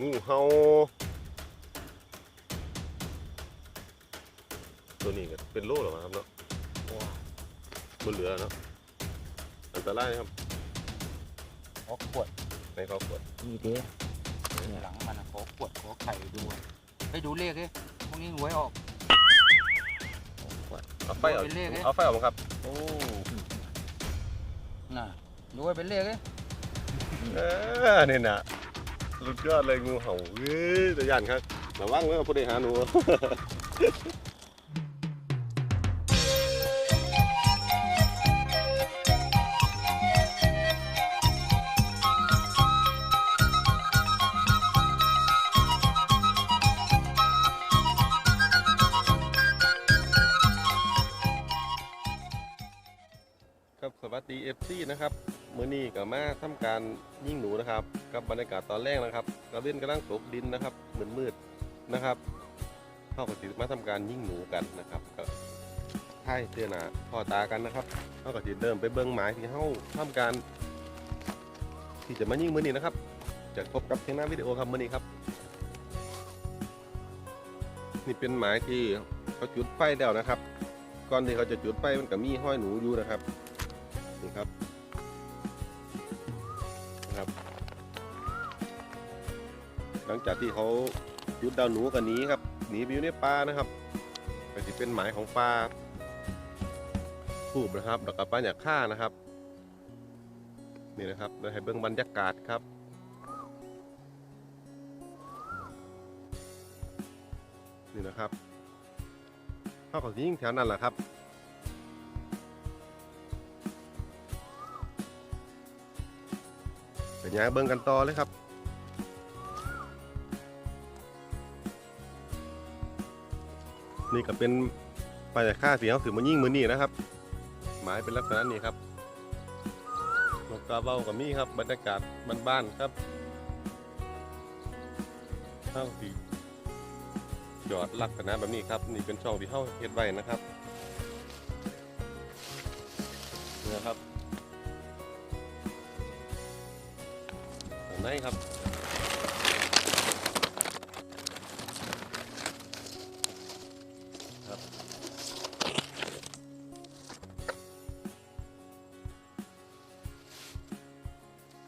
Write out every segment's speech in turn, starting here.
งูเห่าตัวนี้ก็เป็นโล่หรอครับเนาะมันเหลือเนาะอันตรายครับขอขวดในครอบครัวนี่เด้หลังมันอะขอขวดขอไข่ดูอะไปดูเลขดิพวกนี้หวยออกเอาไฟเอาเป็นเลขไหมเอาไฟออกมาครับโอ้น่ะดูไว้เป็นเลขดิเออนี่นะ สุดยอดเลยงูเห่าเฮ้ยแต่ยันครับระวังเมื่อผู้ใดหาหนู ก็มาทำการยิงหนูนะครับ กับบรรยากาศตอนแรกนะครับกระเว้นกำลังตกดินนะครับมืดๆนะครับเข้ากับสิมาทำการยิงหนูกันนะครับก็ให้เตือนหน้าพ่อตากันนะครับเข้ากับสิเดิมไปเบิ้งหมายที่เข้าทำการ ที่จะมายิงมือนี้นะครับจะพบกับเทงหน้าวิดีโอครับมือนี้ครับ นี่เป็นหมายที่เขาจุดไฟแล้วนะครับ ก่อนที่เขาจะจุดไฟมันก็มีห้อยหนูอยู่นะครับนี่ครับ ลังจากที่เขายุดดาวหนูกันนี้ครับหนีไปอยู่ในป่านะครับก็จะเป็นหมายของปลาทูบนะครับแล้วก็ปลาหยาค่านะครับนี่นะครับเราให้เบื้องบรรยากาศครับนี่นะครับเข้ากับยิ่งแถวนั้นแหละครับเป็นยางเบิ่งกันต่อเลยครับ นี่ก็เป็นปลาจากค่าสีเขาถือมายิ่งมือนี่นะครับ หมายเป็นลักษณะนี้ครับนกกาเบ้ากับมี่ครับ บรรยากาศบ้านๆครับข้าวสีหยอดลักษณะแบบนี้ครับ นี่เป็นช่องที่เข้าเฮ็ดไว้นะครับนะครับไหนครับ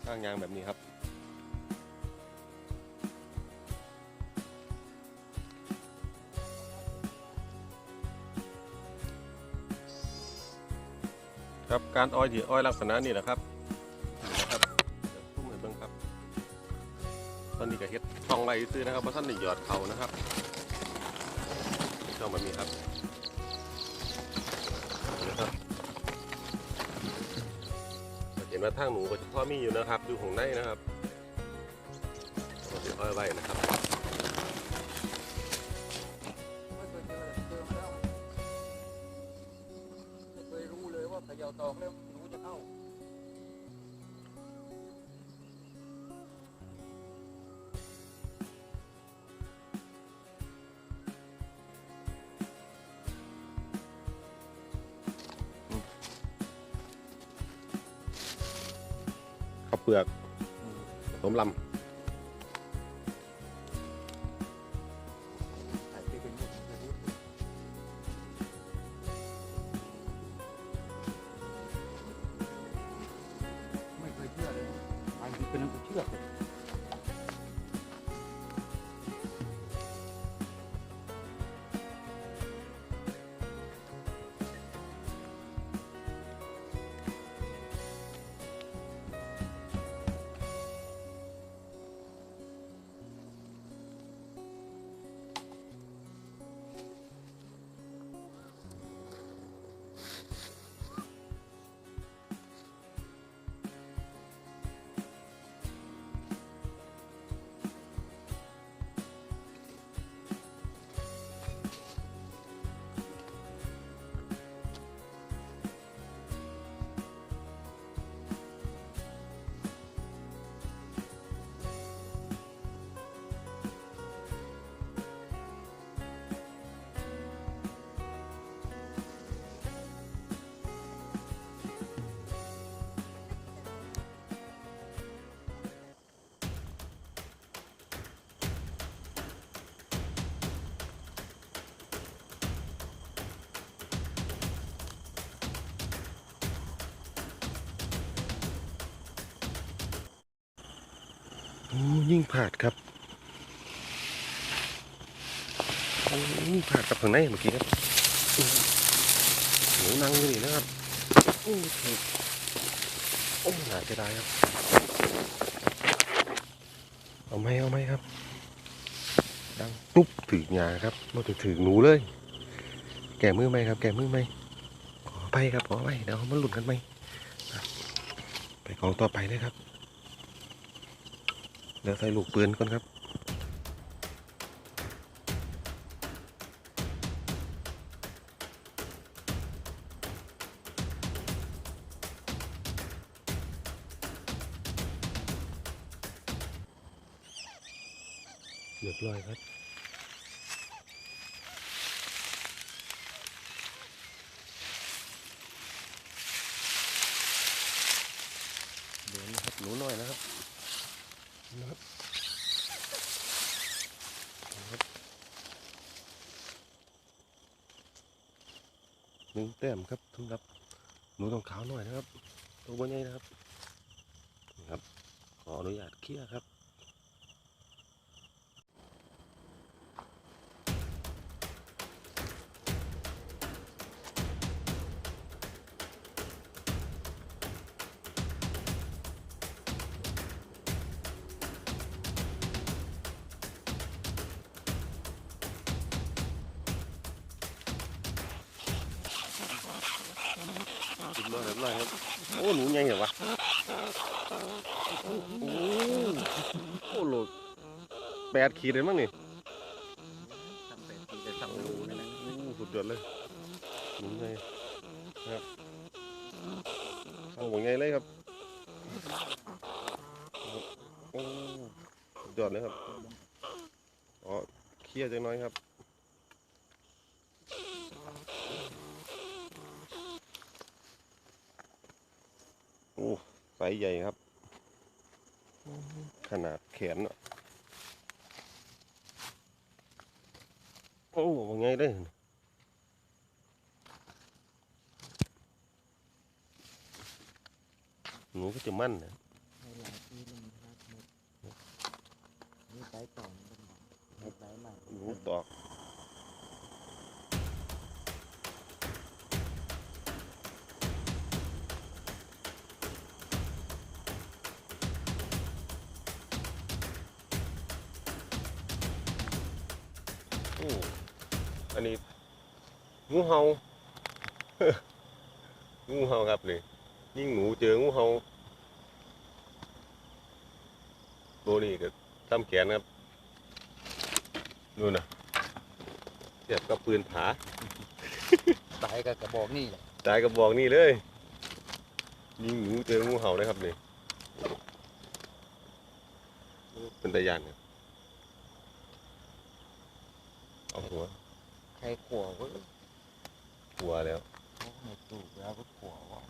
ข้างยางแบบนี้ครับ ครับการอ้อยที่อ้อยลักษณะนี้แหละครับนี่นะครับพุ่มให้เบิ่งครับ ตอนนี้ก็เฮ็ดช่องไรซื้อนะครับเพราะท่านได้หยอดเขานะครับช่องแบบนี้ครับ ห็นว่าทางหนูก็จะพ่อมีอยู่นะครับอยู่ของในนะครับก็จะอ้อยไว้นะครับไม่เคยรู้เลยว่าเขย่าตอกแล้วหนูจะเข้า ข้าวเปลือกผสมลำ ยิ่งผาดครับยิ่งผาดกับข้างในเมื่อกี้ครับหนูนั่งอยู่นี่นะครับโอ้ถูกโอ้หนาจะได้ครับ เอาไหมเอาไหมครับ ดังตุ๊บถือหยาครับมาถึงถือหนูเลย แก่มือไหมครับ แก่มือไหมขอไปครับขอไปเดี๋ยวเขามาหลุดกันไหมไปของต่อไปเลยครับ เดี๋ยวใส่ลูกปืนก่อนครับ หนึ่งแต้มครับสำหรับหนูต้องขาวหน่อยนะครับ ตัวใหญ่นะครับนะครับ ขออนุญาตเคลียร์ครับ เรียบร้อยเรียบร้อยครับโอ้หนูใหญ่เหรอวะโอ้โหโอ้โหแปดขีดเลยมั้งนี่ทำเป็นทีจะทำรูนั่นแหละโอ้สุดยอดเลยหนูใหญ่ครับเอาหมูใหญ่เลยครับโอ้สุดยอดเลยครับอ๋อเคลียร์จังน้อยครับ โอ้ไซส์ใหญ่ครับ ขนาดแขนอะโอ้ว่าไงได้อหนูก็จะมั่นนะหลายที่ลงครับนี่ไซส์ต่อมันเป็นแบบนี่ไซส์ใหม่หนูตอก อ้อันนี้งูเห่างูเห่าครับนี่ยิ่งหนูเจองูเห่าตัวนี้ก็ทำแขนครับนู่นน่ะเทียบกับปืนผาไซส์กับกระบอกนี่แหละตายกระบอกนี่เลย ยิงหนูเจองูเห่าเลยครับนี่เป็นตะยานครับ เอาหัวใครขวบก็หัวแล้วไม่ถูกแล้วก็ขวบว่า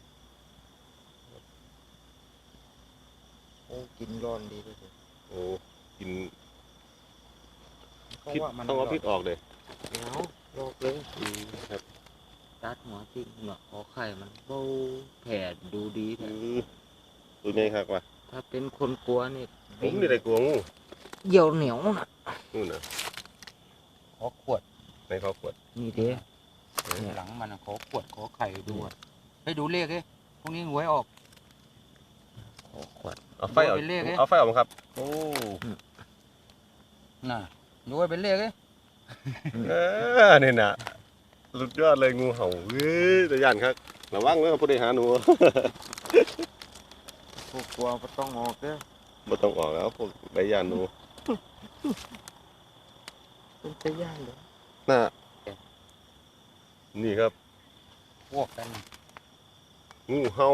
โอ้กินร้อนดีด้วยโอ้กินเขาพิษว่ามันต้องเอาพิษออกเลยเหนียวโรคเลยอืมครับตัดหัวทิ้งหัวขอไข่มันเบาแผดดูดีอืนะมตัวนี้ครับว่ะถ้าเป็นคนกลัวนี่ผมนี่ได้กลัวงูเหี่ยวเหนียวน่ะนู่นน่ะ ขอขวดในเขาขวดนี่เด้หลังมันขอขวดขอไข่ดูอะให้ดูเลขเอ้พวกนี้หวยออก ขอขวดเอาไฟออกดูเป็นเลขไงเอาไฟออกมาครับ โอ้น่ะดูไว้เป็นเลขเอ้เออนี่น่ะสุดยอดเลยงูเห่าเฮ้ยตะยานครับระวังเลยครับผู้ใดหาหนูพวกกลัวก็ต้องออกเด้อไม่ต้องออกแล้วพวกใบยานหนู เป็นตะย่านเลยน่ะนี่ครับพวกกันงูเห่า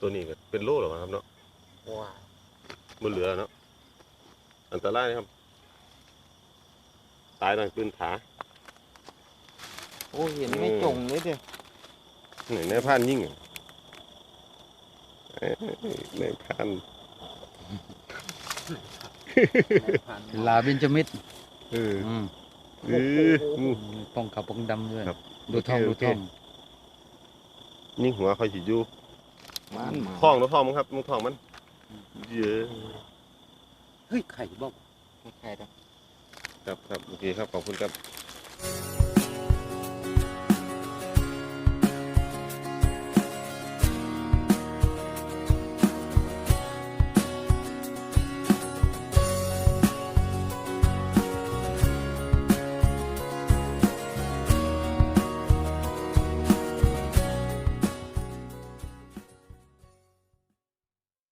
ตัวนี้ก็เป็นโล่หรอครับเนาะว้ามันเหลือเนาะอันตรายนะครับ ตายดังปืนผาโอ้เห็นไม่จงเลยเด้อไหนในพรานยิ่งอะเอ้ยในพราน ลาเบนจมิดเอออืมเอองู ป้องขาวป้องดำด้วยครับดูท่องโอดูเค ท่องยิ่งหัวเขาสิอยู่มันมาท้องนะท้องมั้งครับมึงท้องมันเยอะเฮ้ยไข่บอกไม่ใช่ครับครับครับโอเคครับขอบคุณครับ